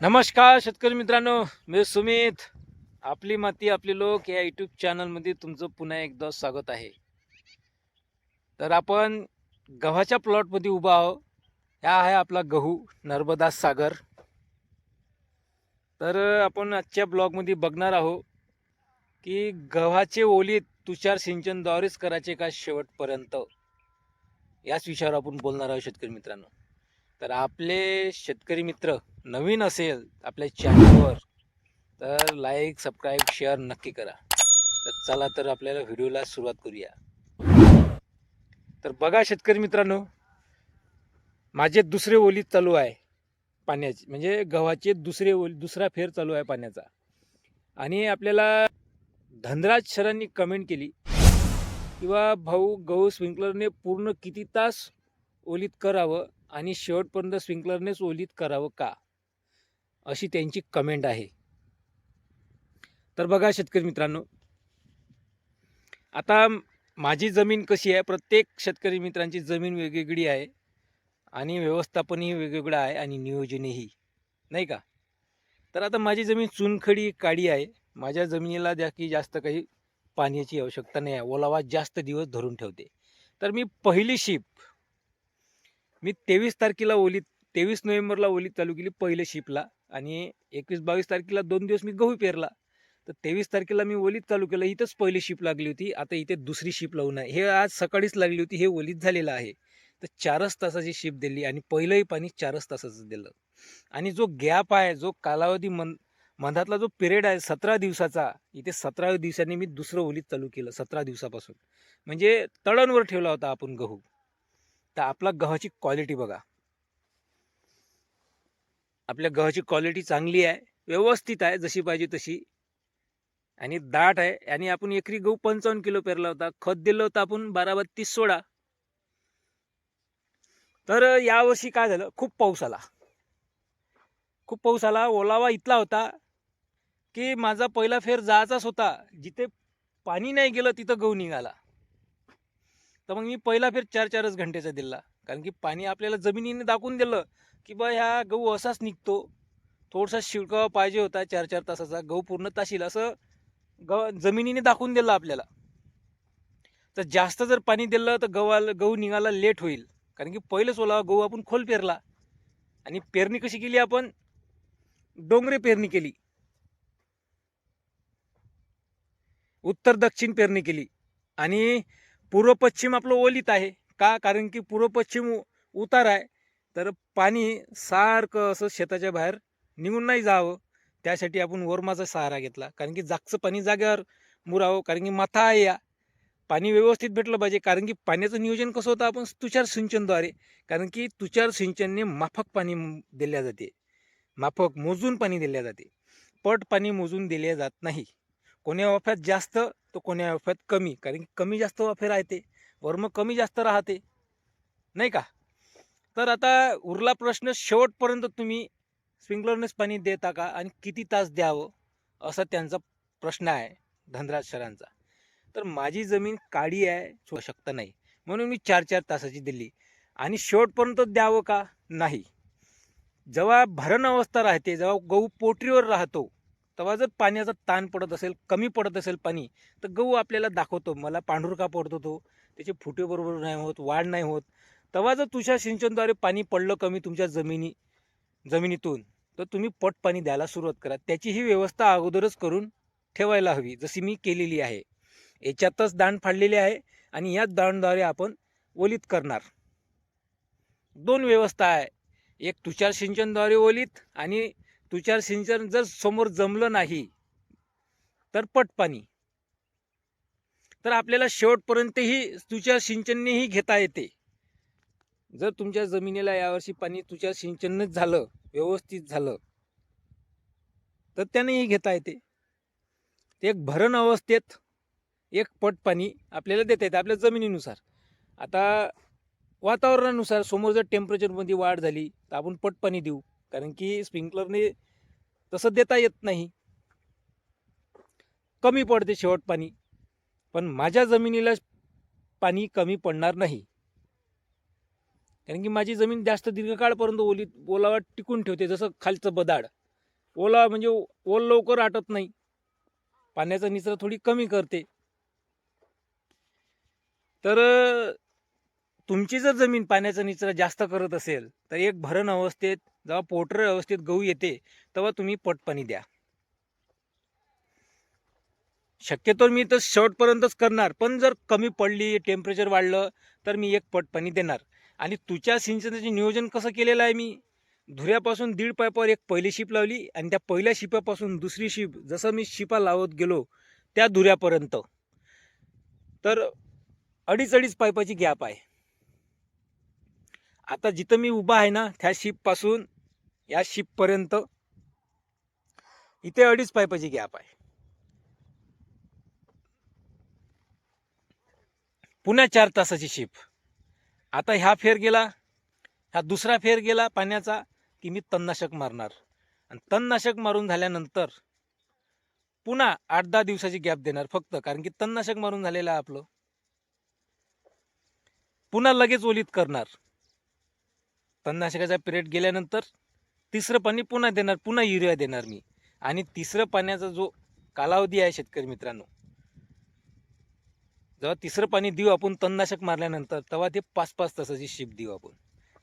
नमस्कार शेतकरी मित्रांनो मी सुमित. आपली माती आपले लोक या यूट्यूब चॅनलमध्ये तुमचं पुन्हा एकदा स्वागत आहे. तर आपण गव्हाच्या प्लॉटमध्ये उभा आहो हा आहे आपला गहू नर्मदा सागर. तर आपण आजच्या ब्लॉगमध्ये बघणार आहोत की गव्हाचे ओलीत तुषार सिंचनद्वारेच करायचे का शेवटपर्यंत? याच विषयावर आपण बोलणार आहोत शेतकरी मित्रांनो. तर आपले शेतकरी मित्र नवीन असेल आपल्या चॅनलवर तर लाईक सबस्क्राईब शेअर नक्की करा. तर चला तर आपल्याला व्हिडिओला सुरुवात करूया. तर बघा शेतकरी मित्रांनो माझे दुसरे ओलीत चालू आहे पाण्याची म्हणजे गव्हाचे दुसरे ओली दुसरा फेर चालू आहे पाण्याचा. आणि आपल्याला धनराज सरांनी कमेंट केली किंवा भाऊ गहू स्प्रिंकलरने पूर्ण किती तास ओलीत करावं? आणि शेवटपर्यंत स्प्रिंकलरनेच ओलीत करावं का? अशी त्यांची कमेंट आहे. तर बघा शेतकरी मित्रांनो आता माझी जमीन कशी आहे? प्रत्येक शेतकरी मित्रांची जमीन वेगवेगळी आहे आणि व्यवस्थापनही वेगवेगळं आहे आणि नियोजनही नाही का? तर आता माझी जमीन चुनखडी काडी आहे. माझ्या जमिनीला द्या की जास्त काही पाण्याची आवश्यकता नाही आहे. ओलावा जास्त दिवस धरून ठेवते. तर मी पहिली शिप मी तेवीस तारखेला ओलीत तेवीस नोव्हेंबरला ओलीत चालू केली पहिले शिपला आणि एकवीस बावीस तारखेला दोन दिवस मी गहू पेरला. तर तेवीस तारखेला मी ओलीत चालू केलं इथंच पहिली शिप लागली होती आता इथे दुसरी शिप लावून आहे. हे आज सकाळीच लागली होती हे ओलीत झालेलं आहे. तर चारच तासाची शिप दिली आणि पहिलंही पाणी चारच तासाचं दिलं. आणि जो गॅप आहे जो कालावधी मन मधातला जो पिरियड आहे सतरा दिवसाचा इथे सतरा दिवसांनी मी दुसरं ओलीत चालू केलं सतरा दिवसापासून. म्हणजे तळणवर ठेवला होता आपण गहू. तर आपला गव्हाची क्वालिटी बघा. आपल्या गव्हाची क्वालिटी चांगली आहे व्यवस्थित आहे जशी पाहिजे तशी. आणि दाट आहे आणि आपण एकरी गहू पंचावन्न किलो पेरला होता खत दिलं होतं आपण बारा बत्तीस सोळा. तर यावर्षी काय झालं खूप पाऊस आला. खूप पाऊस आला ओलावा इथला होता की माझा पहिला फेर जायचाच होता. जिथे पाणी नाही गेलं तिथं गहू निघाला. तर मग मी पहिला फेर चार चारच घंटेचा दिला. कारण की पाणी आपल्याला जमिनीने दाखवून दिलं की बा ह्या गहू असाच निघतो. थोडासा शिळकावा पाहिजे होता चार चार तासाचा. गहू पूर्ण ताशील असं ग जमिनीने दाखवून दिलं आपल्याला. तर जास्त जर पाणी दिलं तर गव्हाला गहू निघायला लेट होईल. कारण की पहिलंच ओलावा गहू आपण खोल पेरला. आणि पेरणी कशी केली आपण? डोंगरे पेरणी केली. उत्तर दक्षिण पेरणी केली. आणि पूर्व पश्चिम आपलं ओलीत आहे. का? कारण की पूर्व पश्चिम उतार आहे. तर पाणी सारखं असं शेताच्या बाहेर निघून नाही जावं. त्यासाठी आपण वरमाचा सहारा घेतला. कारण की जागचं पाणी जाग्यावर मुरावं. कारण की माथा आहे या. पाणी व्यवस्थित भेटलं पाहिजे. कारण की पाण्याचं नियोजन कसं होतं? आपण तुषार सिंचनद्वारे. कारण की तुषार सिंचनने माफक पाणी दिल्या जाते. माफक मोजून पाणी दिल्या जाते. पट पाणी मोजून दिले जात नाही. कोण्या वाफ्यात जास्त तर कोण्या वाफ्यात कमी. कारण की कमी जास्त वाफे राहते. वर्म कमी जास्त राहते. नाही का? तर आता उरला प्रश्न शेवटपर्यंत तुम्ही स्प्रिंकलरनेच पाणी देता का? आणि किती तास द्यावं? असा त्यांचा प्रश्न आहे धनराज सरांचा. तर माझी जमीन काळी आहे आवश्यकता नाही. म्हणून मी चार चार तासाची दिली. आणि शेवटपर्यंत द्यावं का? नाही. जेव्हा भरण अवस्था राहते जेव्हा गहू पोटरीवर राहतो तेव्हा जर पाण्याचा ताण पडत असेल कमी पडत असेल पाणी तर गहू आपल्याला दाखवतो. मला पांढुरका पडतो तो? त्याचे फुटे बरोबर नाही होत वाढ नाही होत. तेव्हा जर तुषार सिंचनद्वारे पाणी पडलं कमी तुमच्या जमिनी जमिनीतून तर तुम्ही पट पाणी द्यायला सुरुवात करा. त्याची ही व्यवस्था अगोदरच करून ठेवायला हवी जशी मी केलेली आहे. याच्यातच दाण फाडलेली आहे आणि याच दाणद्वारे आपण ओलीत करणार. दोन व्यवस्था आहे. एक तुषार सिंचनद्वारे ओलीत आणि तुषार सिंचन जर समोर जमलं नाही तर पट पाणी. तर आपल्याला शेवटपर्यंतही तुषार सिंचननेही घेता येते. जर तुमच्या जमिनीला यावर्षी पाणी तुषार सिंचनच झालं व्यवस्थित झालं तर त्यानेही घेता येते. ते एक भरण अवस्थेत एक पट पाणी आपल्याला देता येते आपल्या जमिनीनुसार. आता वातावरणानुसार समोर जर टेम्परेचरमध्ये वाढ झाली तर आपण पट पाणी देऊ. कारण की स्प्रिंकलरने तसं देता येत नाही. कमी पडते शेवट पाणी. पण माझ्या जमिनीला पाणी कमी पडणार नाही. कारण की माझी जमीन जास्त दीर्घकाळपर्यंत ओली ओलावा टिकून ठेवते जसं खालचं बदाड. ओला म्हणजे ओल लवकर आटत नाही. पाण्याचा निचरा थोडी कमी करते. तर तुमची जर जमीन पाण्याचा निचरा जास्त करत असेल तर एक भरण अवस्थेत जेव्हा पोटर व्यवस्थित गहू येते तेव्हा तुम्ही पटपाणी द्या. शक्यतो मी तर शेवटपर्यंतच करणार पण जर कमी पडली टेम्परेचर वाढलं तर मी एक पट पाणी देणार. आणि तुझ्या सिंचनाचे नियोजन कसं केलेलं आहे मी? धुऱ्यापासून दीड पायपावर एक पहिली शिप लावली आणि त्या पहिल्या शिपापासून दुसरी शिप जसं मी शिपा लावत गेलो त्या धुऱ्यापर्यंत. तर अडीच अडीच पायपाची गॅप आहे. आता जिथं मी उभा आहे ना त्या शिपपासून या शिपपर्यंत इथे अडीच पायपाची गॅप आहे. पुन्हा चार तासाची शिप. आता ह्या फेर गेला हा दुसरा फेर गेला पाण्याचा की मी तणनाशक मारणार. आणि तणनाशक मारून झाल्यानंतर पुन्हा आठ दहा दिवसाची गॅप देणार फक्त कारण की तणनाशक मारून झालेलं आहे आपलं. पुन्हा लगेच ओलीत करणार. तणनाशकाचा पिरियड गेल्यानंतर तिसरं पाणी पुन्हा देणार पुन्हा युरिया देणार मी. आणि तिसरं पाण्याचा जो कालावधी आहे शेतकरी मित्रांनो जेव्हा तिसरं पाणी देऊ आपण तणनाशक मारल्यानंतर तेव्हा ते पाच पाच तासाची शिप देऊ आपण.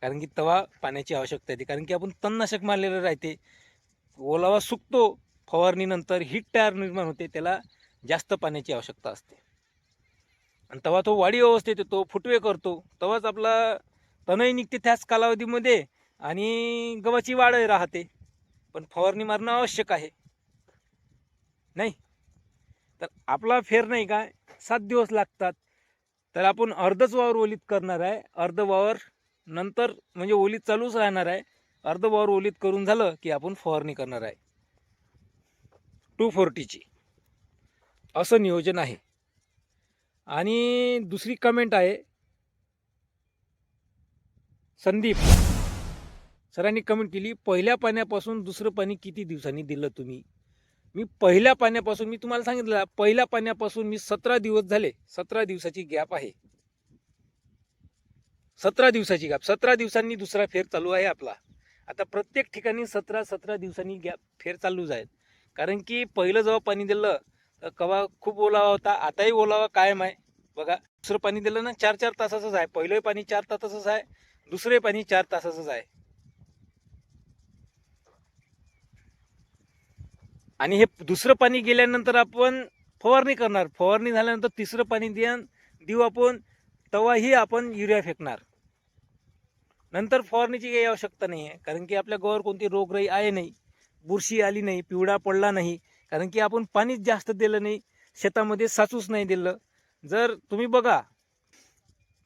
कारण की तेव्हा पाण्याची आवश्यकता येते कारण की आपण तणनाशक मारलेलं राहते. ओलावा सुकतो फवारणीनंतर हीट तयार निर्माण होते त्याला जास्त पाण्याची आवश्यकता असते. आणि तेव्हा तो वाढी अवस्थेत येतो फुटवे करतो. तेव्हाच आपला तणही निघते त्याच कालावधीमध्ये. आणि गव्हाची वाढही राहते. पण फवारणी मारणं आवश्यक आहे. नाही? तर आपला फेर नाही का? सात दिवस लागतात. तर आपण अर्धच वावर ओलीत करणार आहे. अर्ध वावर नंतर म्हणजे ओलीत चालूच राहणार आहे. अर्ध वावर ओलीत करून झालं की आपण फवारणी करणार आहे. टू फोर्टीची. असं नियोजन आहे. आणि दुसरी कमेंट आहे. संदीप. सरांनी कमेंट केली पहिल्या पाण्यापासून दुसरं पाणी किती दिवसांनी दिलं तुम्ही? मी पहिल्या पाण्यापासून मी तुम्हाला सांगितलं पहिल्या पाण्यापासून मी सतरा दिवस झाले सतरा दिवसाची गॅप आहे. सतरा दिवसाची गॅप सतरा दिवसांनी दुसरा फेर चालू आहे आपला. आता प्रत्येक ठिकाणी सतरा सतरा दिवसांनी गॅप फेर चालूच आहेत. कारण की पहिलं जेव्हा पाणी दिलं तर कवा खूप ओलावा होता आताही ओलावा कायम आहे. बघा दुसरं पाणी दिलं ना चार चार तासाचंच आहे. पहिलंही पाणी चार तासाचंच आहे दुसरे पाणी चार तासाचंच आहे. आणि हे दुसरं पाणी गेल्यानंतर आपण फवारणी करणार. फवारणी झाल्यानंतर तिसरं पाणी द्या देऊ आपण तेव्हाही आपण युरिया फेकणार. नंतर फवारणीची काही आवश्यकता नाही आहे कारण की आपल्या गव्हावर कोणती रोगराई आहे नाही बुरशी आली नाही पिवळा पडला नाही कारण की आपण पाणीच जास्त दिलं नाही शेतामध्ये साचूच नाही दिलं. जर तुम्ही बघा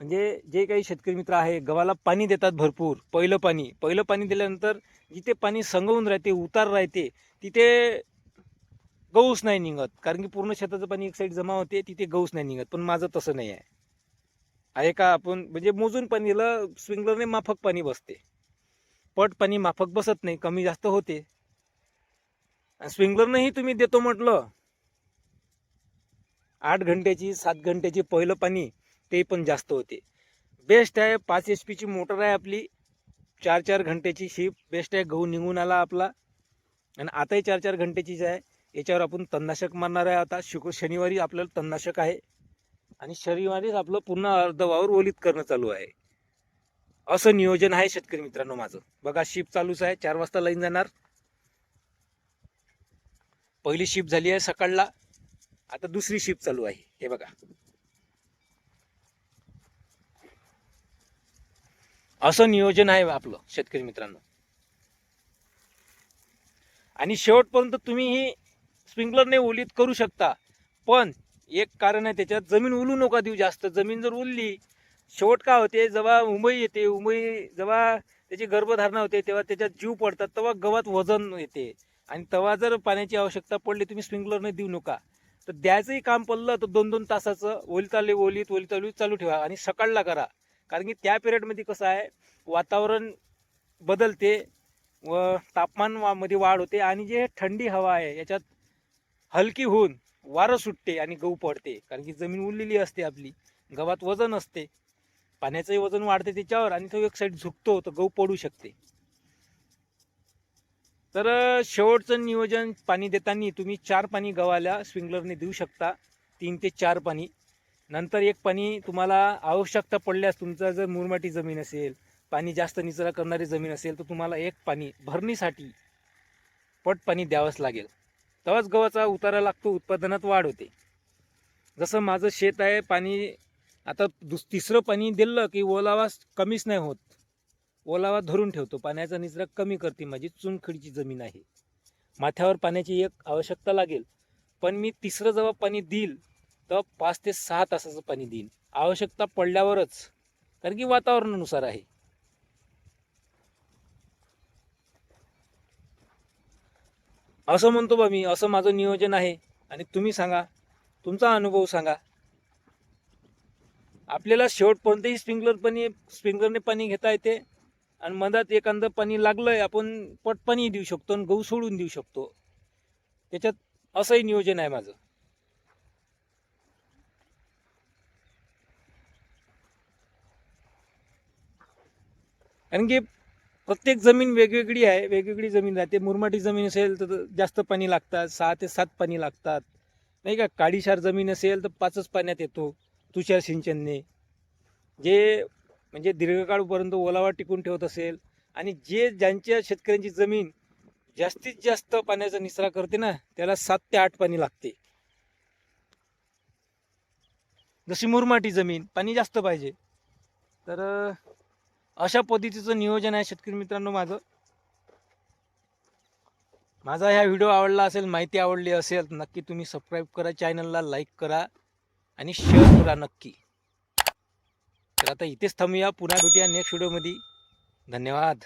म्हणजे जे काही शेतकरी मित्र आहे गव्हाला पाणी देतात भरपूर पहिलं पाणी. पहिलं पाणी दिल्यानंतर जिथे पाणी संगवून राहते उतार राहते तिथे गहूच नाही निघत. कारण की पूर्ण शेताचं पाणी एक साईड जमा होते तिथे गहूच नाही निघत. पण माझं तसं नाही आहे. आहे का? आपण म्हणजे मोजून पाणीला स्विंगलरने स्प्रिंकलरने माफक पाणी बसते. पट पाणी माफक बसत नाही कमी जास्त होते. स्प्रिंकलरनंही तुम्ही देतो म्हटलं आठ घंट्याची सात घंट्याची पहिलं पाणी ते पण जास्त होते. बेस्ट आहे पाच एच पीची मोटर आहे आपली. चार चार घंट्याची शिप बेस्ट आहे गहू निघून आला आपला. आणि आताही चार चार घंट्याचीच आहे. याच्यावर आपण तणनाशक मारणार आहे. आता शुक्र शनिवारी आपल्याला तणनाशक आहे. आणि शनिवारीच आपलं पूर्ण अर्धवावर ओलीत करणं चालू आहे. असं नियोजन आहे शेतकरी मित्रांनो माझं. बघा शिप चालूच आहे. चार वाजता लाईन जाणार. पहिली शिप झाली आहे सकाळला. आता दुसरी शिप चालू आहे. हे बघा. असं नियोजन आहे आपलं शेतकरी मित्रांनो. आणि शेवटपर्यंत तुम्ही ही स्प्रिंकलरने ओलीत करू शकता. पण एक कारण आहे त्याच्यात जमीन उलू नका देऊ जास्त. जमीन जर उरली शेवट काय होते जेव्हा उमई येते उमई जेव्हा त्याची गर्भधारणा होते तेव्हा त्याच्यात जीव पडतात तेव्हा गव्हात वजन येते. आणि तेव्हा जर पाण्याची आवश्यकता पडली तुम्ही स्प्रिंकलरने देऊ नका. तर द्यायचंही काम पडलं तर दोन दोन तासाचं ओलिताले ओलीत ओलीत ओलीत चालू ठेवा आणि सकाळला करा. कारण की त्या पिरियडमध्ये कसं आहे वातावरण बदलते व तापमान वा- मध्ये वाढ होते आणि जे थंडी हवा आहे याच्यात हलकी होऊन वारं सुटते आणि गहू पडते. कारण की जमीन उरलेली असते आपली. गव्हात वजन असते. पाण्याचंही वजन वाढते त्याच्यावर आणि तो एक साईड झुकतो तर गहू पडू शकते. तर शेवटचं नियोजन पाणी देताना तुम्ही चार पाणी गव्हाला स्प्रिंकलरने देऊ शकता. तीन ते चार पाणी. नंतर एक पाणी तुम्हाला आवश्यकता पडल्यास तुमचा जर मुरमाटी जमीन असेल पाणी जास्त निचरा करणारी जमीन असेल तर तुम्हाला एक पाणी भरणीसाठी पट पाणी द्यावंच लागेल. तेव्हाच गव्हाचा उतारा लागतो उत्पादनात वाढ होते. जसं माझं शेत आहे पाणी आता दुस तिसरं पाणी दिलं की ओलावा कमीच नाही होत. ओलावा धरून ठेवतो पाण्याचा निचरा कमी करते माझी चुनखडीची जमीन आहे. माथ्यावर पाण्याची एक आवश्यकता लागेल. पण मी तिसरं जेव्हा पाणी देईल तेव्हा पाच ते सहा तासाचं पाणी देईन. आवश्यकता पडल्यावरच. कारण की वातावरणानुसार आहे. असं म्हणतो बा मी असं माझं नियोजन आहे. आणि तुम्ही सांगा तुमचा अनुभव सांगा. आपल्याला शेवटपर्यंतही स्प्रिंकलर पाणी स्प्रिंकलरने पाणी घेता येते आणि मधात एखादं पाणी लागलं आहे आपण पट पाणी देऊ शकतो आणि गहू सोडून देऊ शकतो. त्याच्यात असंही नियोजन आहे माझं. कारण की प्रत्येक जमीन वेगवेगळी आहे वेगवेगळी जमीन राहते. मुरमाटी जमीन असेल तर जास्त पाणी लागतात सहा ते सात पाणी लागतात. नाही का? काळीशार जमीन असेल तर पाचच पाण्यात येतो तुषार सिंचनने. जे म्हणजे दीर्घकाळपर्यंत ओलावा टिकून ठेवत असेल आणि जे ज्यांच्या शेतकऱ्यांची जमीन जास्तीत जास्त पाण्याचा निचरा करते ना त्याला सात ते आठ पाणी लागते. जशी मुरमाटी जमीन पाणी जास्त पाहिजे. तर अशा पद्धतीचं नियोजन आहे शेतकरी मित्रांनो माझं. माझा ह्या व्हिडिओ आवडला असेल माहिती आवडली असेल नक्की तुम्ही सबस्क्राईब करा चॅनलला लाईक करा आणि शेअर करा नक्की. तर आता इथेच थांबूया पुन्हा भेटूया नेक्स्ट व्हिडिओमध्ये धन्यवाद.